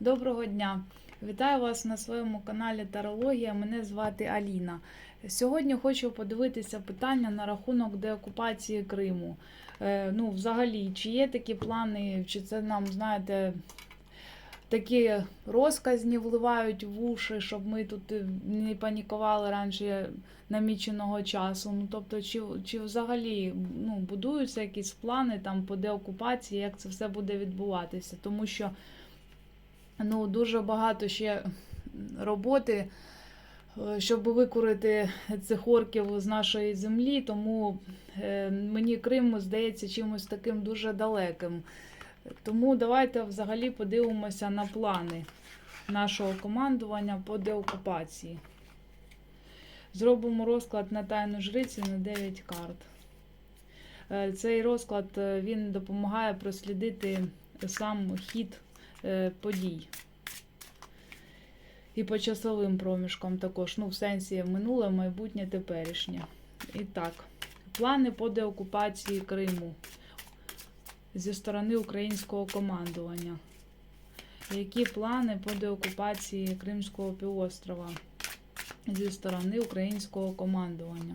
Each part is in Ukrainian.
Доброго дня! Вітаю вас на своєму каналі Тарологія. Мене звати Аліна. Сьогодні хочу подивитися питання на рахунок деокупації Криму. Е, ну, взагалі, чи є такі плани, чи це нам, знаєте, такі розказні вливають в уші, щоб ми тут не панікували раніше наміченого часу. Ну, тобто, чи, чи взагалі ну, будуються якісь плани там по деокупації, як це все буде відбуватися? Тому що ну, дуже багато ще роботи, е, щоб викурити цих орків з нашої землі, тому е, мені Крим здається чимось таким дуже далеким. Тому давайте взагалі подивимося на плани нашого командування по деокупації. Зробимо розклад на тайну жриці на 9 карт. Е, Цей розклад він допомагає прослідити сам хід подій. І по часовим проміжкам також, ну, в сенсі минуле, майбутнє, теперішнє. І так, плани по деокупації Криму зі сторони українського командування. Які плани по деокупації Кримського півострова зі сторони українського командування?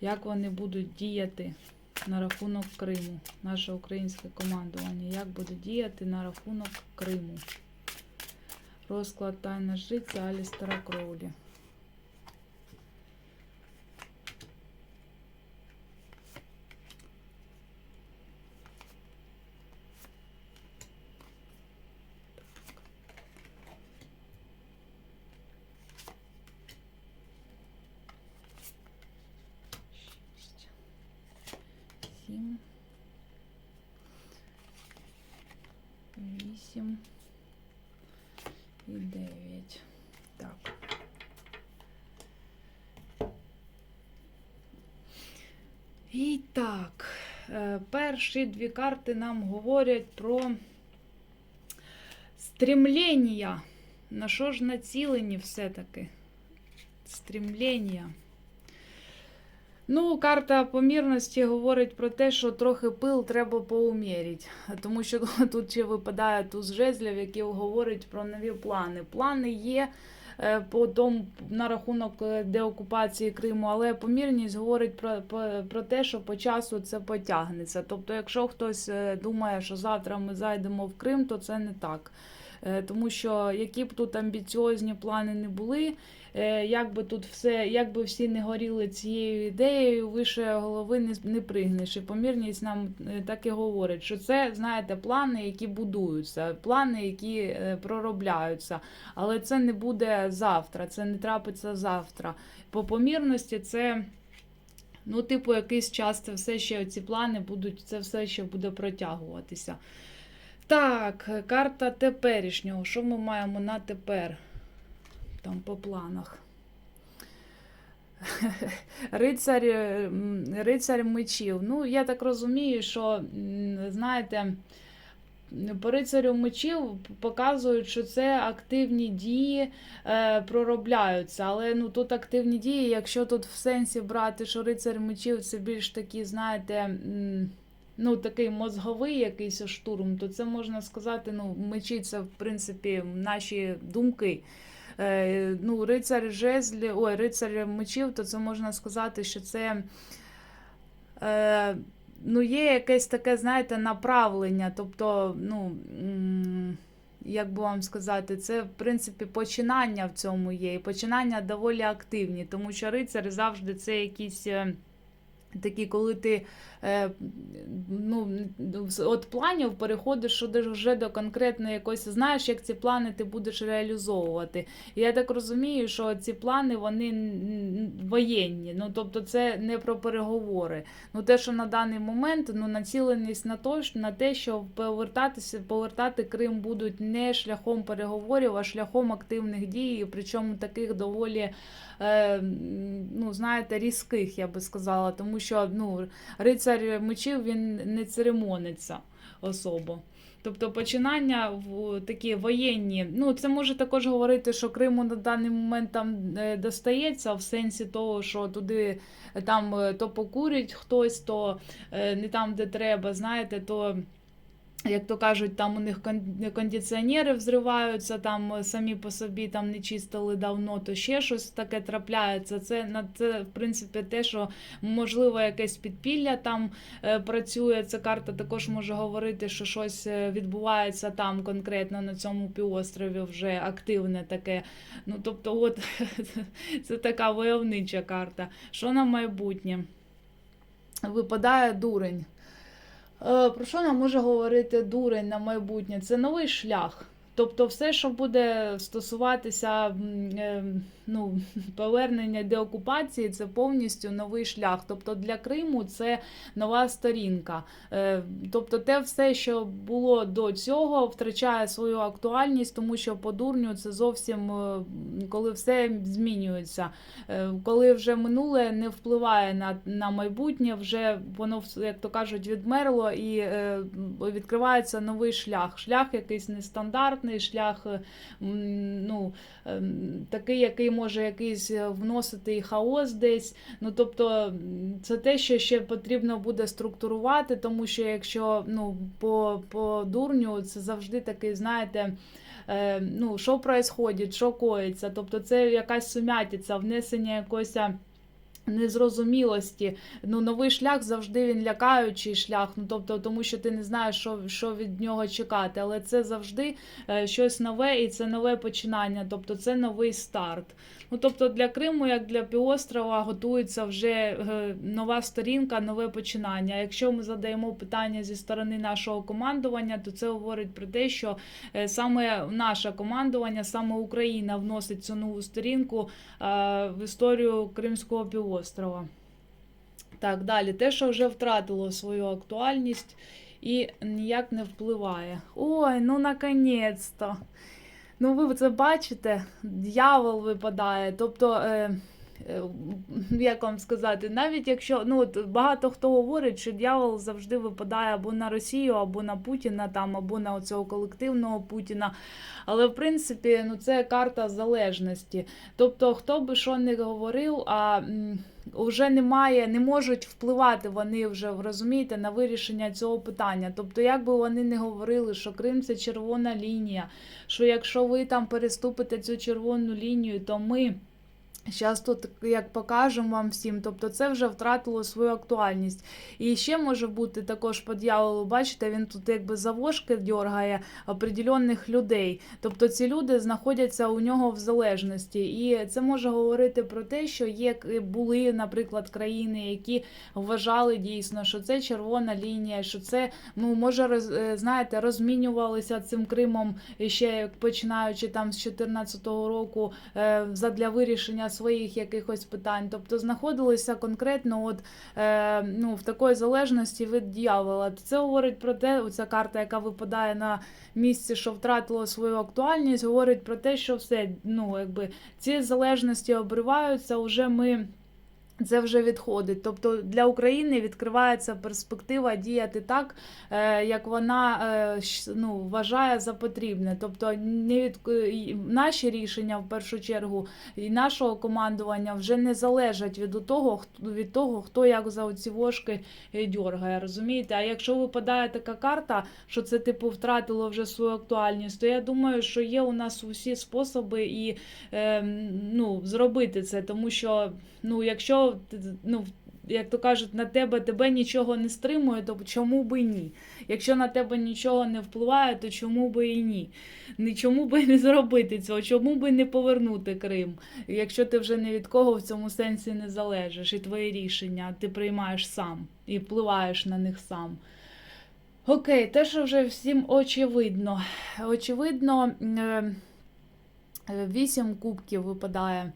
Як вони будуть діяти на рахунок Криму, наше українське командування? Як буде діяти на рахунок Криму? Розклад тайна життя Алістера Кроулі. 8 і 9. Так. І так, е, перші дві карти нам говорять про стрімлення. На що ж націлені все-таки? Стрімлення. Ну, карта помірності говорить про те, що трохи пил треба поумірити. Тому що тут ще випадає туз жезлів, який говорить про нові плани. Плани є е, по тому, на рахунок е, деокупації Криму, але помірність говорить про, про, про те, що по часу це потягнеться. Тобто, якщо хтось е, думає, що завтра ми зайдемо в Крим, то це не так. Е, Тому що які б тут амбіціозні плани не були, е, як би тут все, як би всі не горіли цією ідеєю, вище голови не, не пригнеш. І помірність нам е, так і говорить, що це, знаєте, плани, які будуються, плани, які проробляються. Але це не буде завтра, це не трапиться завтра. По помірності це. Ну, типу, якийсь час це все ще ці плани будуть, це все ще буде протягуватися. Так, карта теперішнього. Що ми маємо на тепер? Там по планах. Рицар, рицар мечів. Ну, я так розумію, що, знаєте, по рицарю мечів показують, що це активні дії е, проробляються. Але ну, тут активні дії, якщо тут в сенсі брати, що рицар мечів це більш такі, знаєте. Ну, такий мозговий якийсь штурм, то це можна сказати, ну, це, в принципі, наші думки. Е, ну, рицар жезлі, ой, рицар мечів, то це можна сказати, що це. Е, ну, є якесь таке, знаєте, направлення. Тобто, ну, як би вам сказати, це, в принципі, починання в цьому є. І починання доволі активні, тому що рицар завжди це якісь. Такі, коли ти е, ну, от планів переходиш вже до конкретної якоїсь, знаєш, як ці плани ти будеш реалізовувати. І я так розумію, що ці плани вони воєнні. Ну, тобто це не про переговори. Ну, те, що на даний момент ну, націленість на, то, на те, що повертатися, повертати Крим будуть не шляхом переговорів, а шляхом активних дій, причому таких доволі ну, знаєте, різких, я би сказала, тому що ну, рицар мечів він не церемониться особо. Тобто починання в такі воєнні. Ну, це може також говорити, що Криму на даний момент там е, достається в сенсі того, що туди е, там е, то покурить хтось, то е, не там, де треба, знаєте, то. Як то кажуть, там у них кондиціонери взриваються, там е, самі по собі там не чистили давно, то ще щось таке трапляється. Це на це, в принципі, те, що можливо якесь підпілля там е, працює. Ця карта також може говорити, що щось е, відбувається там конкретно на цьому півострові вже активне таке. Ну тобто, от це така войовнича карта. Що на майбутнє? Випадає дурень. Е, Про що нам може говорити дурень на майбутнє? Це новий шлях. Тобто, все, що буде стосуватися е, ну, повернення деокупації, це повністю новий шлях. Тобто для Криму це нова сторінка. Е, Тобто, те все, що було до цього, втрачає свою актуальність, тому що по дурню це зовсім е, коли все змінюється. Е, Коли вже минуле не впливає на, на майбутнє, вже воно, як то кажуть, відмерло і відкривається новий шлях. Шлях якийсь нестандартний, шлях е, ну, ем, такий, який може якийсь е, вносити і хаос десь. Ну, тобто, це те, що ще потрібно буде структурувати, тому що якщо ну, по, по дурню це завжди такий, знаєте. е, Ну, що происходить, що коїться, тобто це якась сумятиця, внесення якоїсь незрозумілості. Ну, новий шлях завжди він лякаючий шлях. Ну, тобто, тому що ти не знаєш, що, що від нього чекати. Але це завжди е, щось нове і це нове починання, тобто це новий старт. Ну, тобто для Криму, як для півострова, готується вже е, нова сторінка, нове починання. Якщо ми задаємо питання зі сторони нашого командування, то це говорить про те, що е, саме наше командування, саме Україна вносить цю нову сторінку в історію Кримського півострова. Так, далі. Те, що вже втратило свою актуальність і ніяк не впливає. Ой, ну наконець-то. Ну, ви це бачите, дьявол випадає. Тобто, е, як вам сказати, навіть якщо ну от багато хто говорить, що дьявол завжди випадає або на Росію, або на Путіна, там, або на цього колективного Путіна. Але в принципі, ну це карта залежності. Тобто, хто би що не говорив, а вже немає, не можуть впливати вони вже розумієте, на вирішення цього питання. Тобто, як би вони не говорили, що Крим це червона лінія, що якщо ви там переступите цю червону лінію, то ми. Зараз тут як покажемо вам всім, тобто це вже втратило свою актуальність. І ще може бути також по бачите, він тут якби за вошки дьоргає определенних людей. Тобто ці люди знаходяться у нього в залежності. І це може говорити про те, що є були, наприклад, країни, які вважали дійсно, що це червона лінія, що це ну може роз, е, знаєте, розмінювалися цим Кримом ще починаючи там з 2014 року е, задля вирішення своїх якихось питань. Тобто знаходилися конкретно от, е, ну, в такої залежності від дьявола. Це говорить про те, оця карта, яка випадає на місці, що втратило свою актуальність, говорить про те, що все, ну, якби ці залежності обриваються, вже ми. Це вже відходить. Тобто для України відкривається перспектива діяти так, е, як вона е, ну, вважає за потрібне. Тобто не від... наші рішення в першу чергу і нашого командування вже не залежать від того, від того, хто як за оці вошки е, дьоргає. Розумієте? А якщо випадає така карта, що це типу втратило вже свою актуальність, то я думаю, що є у нас усі способи і е, ну, зробити це, тому що ну, якщо ну, як то кажуть, на тебе тебе нічого не стримує, то чому би ні? Якщо на тебе нічого не впливає, то чому би і ні? Чому би не зробити цього? Чому би не повернути Крим? Якщо ти вже ні від кого в цьому сенсі не залежиш, і твої рішення ти приймаєш сам і впливаєш на них сам. Окей, те, що вже всім очевидно. Очевидно, е, вісім кубків випадає.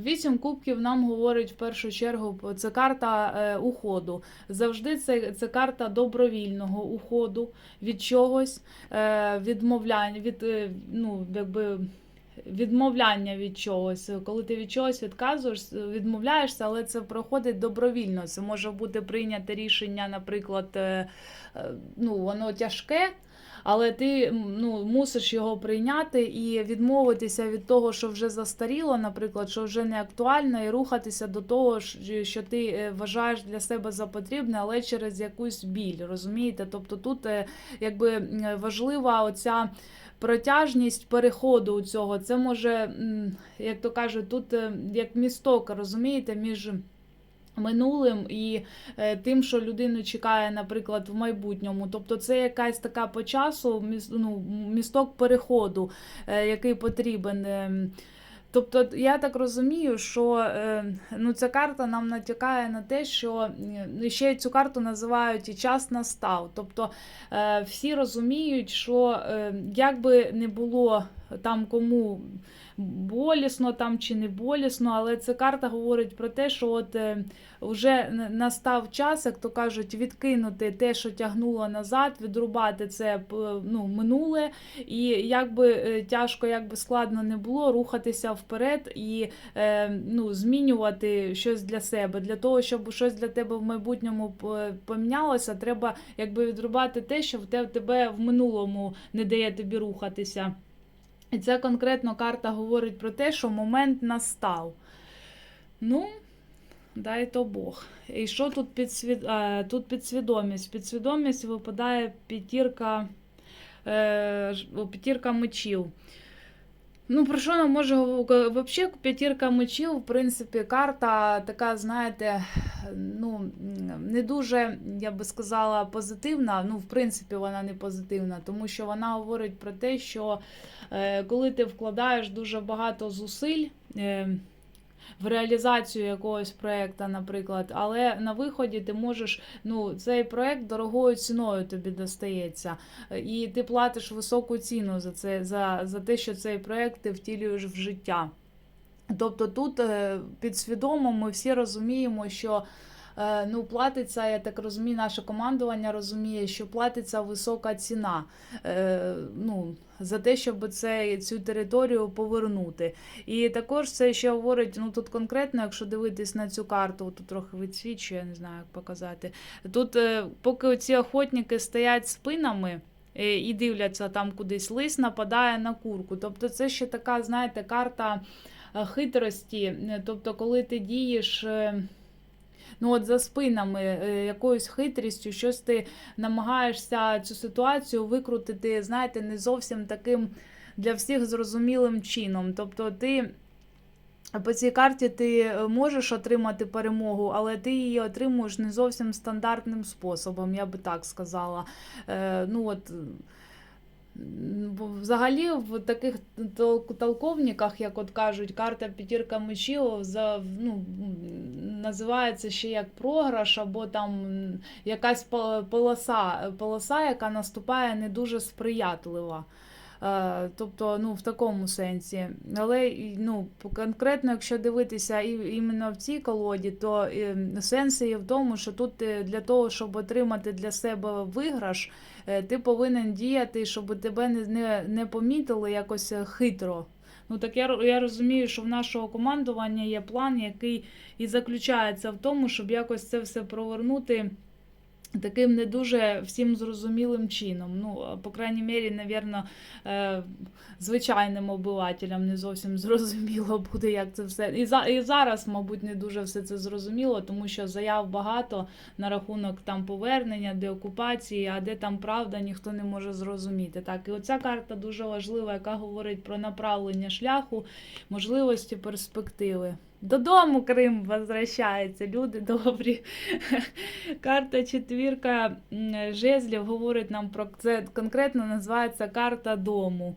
Вісім кубків нам говорить в першу чергу, це карта е, уходу. Завжди це, це карта добровільного уходу від чогось, е, відмовляння, від, е, ну, якби, відмовляння від чогось. Коли ти від чогось відказуєш, відмовляєшся, але це проходить добровільно. Це може бути прийняте рішення, наприклад, ну, воно тяжке. Але ти ну, мусиш його прийняти і відмовитися від того, що вже застаріло, наприклад, що вже не актуально, і рухатися до того, що ти е, вважаєш для себе за потрібне, але через якусь біль. Розумієте? Тобто тут е, якби важлива оця. Протяжність переходу у цього, це може, як то кажуть, тут е, як місток, розумієте, між минулим і е, тим, що людину чекає, наприклад, в майбутньому. Тобто це якась така по часу ну, місток переходу, е, який потрібен. Ем, Тобто, я так розумію, що е, ну, ця карта нам натякає на те, що ще цю карту називають і час настав. Тобто всі розуміють, що е, як би не було там кому болісно там чи не болісно, але ця карта говорить про те, що от е, вже настав час, як то кажуть, відкинути те, що тягнуло назад, відрубати це ну, минуле, і як би е, тяжко, як би складно не було, рухатися вперед і е, ну, змінювати щось для себе. Для того, щоб щось для тебе в майбутньому помінялося, треба якби відрубати те, що в тебе в минулому не дає тобі рухатися. І ця конкретно карта говорить про те, що момент настав. Ну, дай то Бог. І що тут підсвід... а, тут підсвідомість? Підсвідомість випадає п'ятірка, е, п'ятірка мечів. Ну, про що нам може? Взагалі, п'ятірка мечів, в принципі, карта така, знаєте, ну, не дуже, я би сказала, позитивна. Ну, в принципі, вона не позитивна, тому що вона говорить про те, що е, коли ти вкладаєш дуже багато зусиль. Е, в реалізацію якогось проєкту, наприклад, але на виході ти можеш, ну, цей проєкт дорогою ціною тобі достається, і ти платиш високу ціну за це, за, за те, що цей проєкт ти втілюєш в життя. Тобто тут е, підсвідомо ми всі розуміємо, що ну, платиться, я так розумію, наше командування розуміє, що платиться висока ціна е, ну, за те, щоб це, цю територію повернути. І також це ще говорить, ну тут конкретно, якщо дивитись на цю карту, тут трохи відсвічує, не знаю, як показати. Тут, е, поки ці охотники стоять спинами. е, І дивляться там кудись лис нападає на курку. Тобто це ще така, знаєте, карта е, хитрості. Е, Тобто, коли ти дієш е, ну от за спинами е, якоюсь хитрістю, щось ти намагаєшся цю ситуацію викрутити, знаєте, не зовсім таким для всіх зрозумілим чином. Тобто ти. По цій карті ти е, можеш отримати перемогу, але ти її отримуєш не зовсім стандартним способом, я би так сказала. Е, ну от, взагалі в таких толковниках, як от кажуть, карта п'ятірка мечів за, ну, називається ще як програш, або там якась полоса, полоса, яка наступає не дуже сприятлива. Е, Тобто, ну, в такому сенсі. Але ну, конкретно, якщо дивитися іменно в цій колоді, то е, сенс є в тому, що тут е, для того, щоб отримати для себе виграш, ти повинен діяти, щоб тебе не, не, не помітили якось хитро. Ну так я, я розумію, що в нашого командування є план, який і заключається в тому, щоб якось це все провернути таким не дуже всім зрозумілим чином. Ну, по крайній мірі, навірно, е, звичайним обивателям не зовсім зрозуміло буде, як це все. І, за, і зараз, мабуть, не дуже все це зрозуміло, тому що заяв багато на рахунок там повернення, деокупації, а де там правда, ніхто не може зрозуміти. Так, і оця карта дуже важлива, яка говорить про направлення шляху, можливості, перспективи. Додому Крим возвращається, люди добрі. Карта четвірка жезлів говорить нам про це конкретно називається карта дому.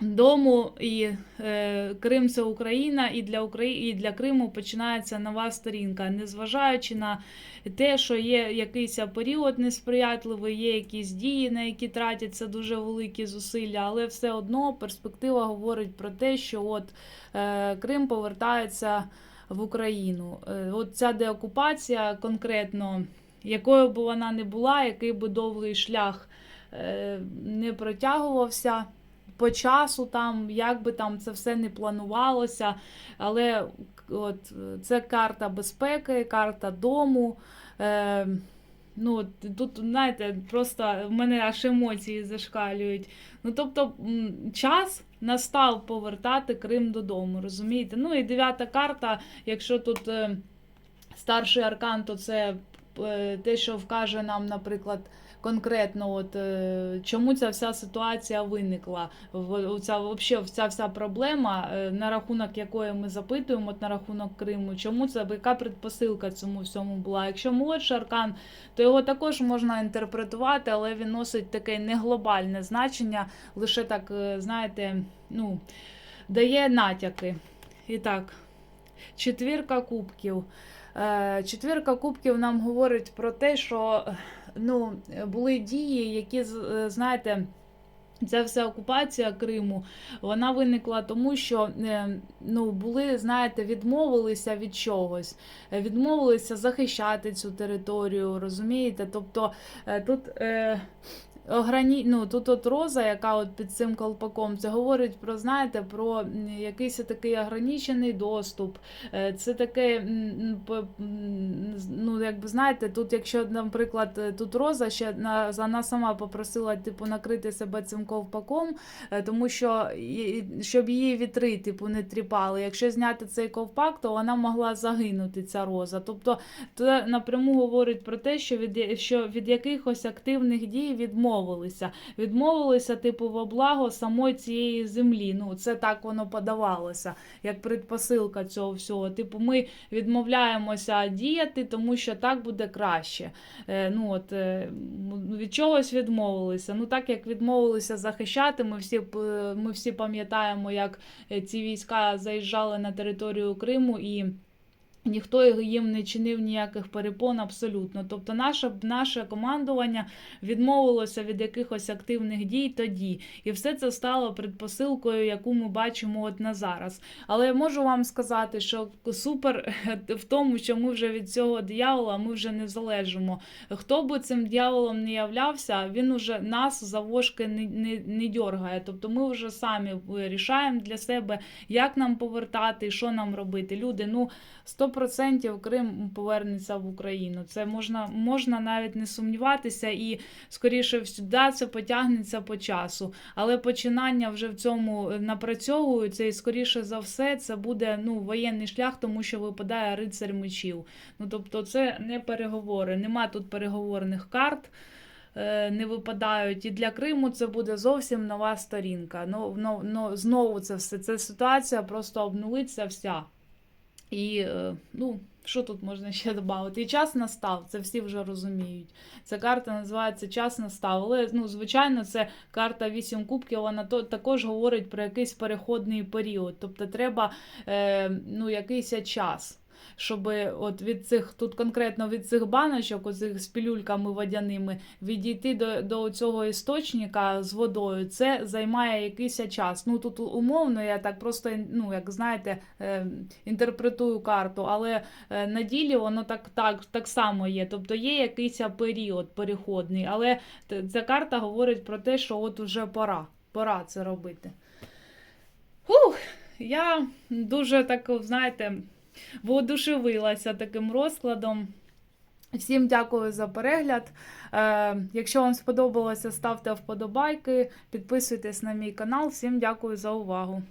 Дому і е, Крим це Україна, і для Украї... і для Криму починається нова сторінка. Незважаючи на те, що є якийсь період несприятливий, є якісь дії, на які тратяться дуже великі зусилля, але все одно перспектива говорить про те, що от е, Крим повертається в Україну. Е, От ця деокупація конкретно, якою б вона не була, який би довгий шлях е, не протягувався. По часу, там, як би там це все не планувалося, але от, це карта безпеки, карта дому. Е, Ну, тут, знаєте, просто в мене аж емоції зашкалюють. Ну, тобто, час настав повертати Крим додому, розумієте? Ну і дев'ята карта, якщо тут е, старший аркан, то це е, те, що вкаже нам, наприклад, конкретно, от е, чому ця вся ситуація виникла. Ця, вообще, ця вся проблема, е, на рахунок якої ми запитуємо, от на рахунок Криму, чому це, яка предпосилка цьому всьому була. Якщо молодший аркан, то його також можна інтерпретувати, але він носить таке не глобальне значення, лише так, е, знаєте, ну, дає натяки. І так, четвірка кубків. Четвірка кубків нам говорить про те, що ну, були дії, які, е, знаєте, Ця вся окупація Криму вона виникла тому, що е, ну, були, знаєте, відмовилися від чогось, Е, відмовилися захищати цю територію, розумієте? Тобто тут. Ограні... Ну, тут от роза, яка от під цим колпаком, це говорить про, знаєте, про якийсь такий ограничений доступ. Е, Це таке, ну, якби знаєте, тут, якщо, наприклад, е, тут роза ще на- вона сама попросила типу накрити себе цим ковпаком, е, тому що щоб її вітри типу не тріпали. Якщо зняти цей ковпак, то вона могла загинути, ця роза. Тобто це напряму говорить про те, що від, що від якихось активних дій відмовилися. Відмовилися, типу, во благо самої цієї землі. Ну, це так воно подавалося, як предпосилка цього всього. Типу, ми відмовляємося діяти, тому що так буде краще. Е, ну, от, е, від чогось відмовилися. Ну, так як відмовилися захищати, ми всі, ми всі пам'ятаємо, як е, ці війська заїжджали на територію Криму і. Ніхто їм не чинив ніяких перепон абсолютно. Тобто наше, наше командування відмовилося від якихось активних дій тоді. І все це стало предпосилкою, яку ми бачимо от на зараз. Але я можу вам сказати, що супер в тому, що ми вже від цього диявола ми вже не залежимо. Хто би цим дьяволом не являвся, він уже нас за вошки не, не, не дьоргає. Тобто ми вже самі вирішаємо для себе, як нам повертати, що нам робити. Люди, ну 100% Крим повернеться в Україну. Це можна, можна навіть не сумніватися, і скоріше всюди це потягнеться по часу. Але починання вже в цьому напрацьовуються, і скоріше за все, це буде ну, воєнний шлях, тому що випадає рицарь мечів. Ну тобто, це не переговори. Нема тут переговорних карт. е, Не випадають, і для Криму це буде зовсім нова сторінка. Ну, ну, ну, знову це все. Ця ситуація просто обнулиться вся. І е, ну, що тут можна ще додати? І час настав, це всі вже розуміють. Ця карта називається Час настав. Але, ну, звичайно, це карта 8 кубків, вона то, також говорить про якийсь переходний період. Тобто треба е, ну, якийсь час. Щоб от від цих тут конкретно від цих баночок, оцих з пілюльками водяними, відійти до, до цього істочника з водою, це займає якийсь час. Ну тут умовно, я так просто ну як знаєте, е, інтерпретую карту, але е, на ділі воно так, так, так само є. Тобто є якийсь період переходний, але ця карта говорить про те, що от уже пора. Пора це робити. Ух, я дуже так, знаєте, воодушевилася таким розкладом. Всім дякую за перегляд. Е, якщо вам сподобалося, ставте вподобайки, підписуйтесь на мій канал. Всім дякую за увагу.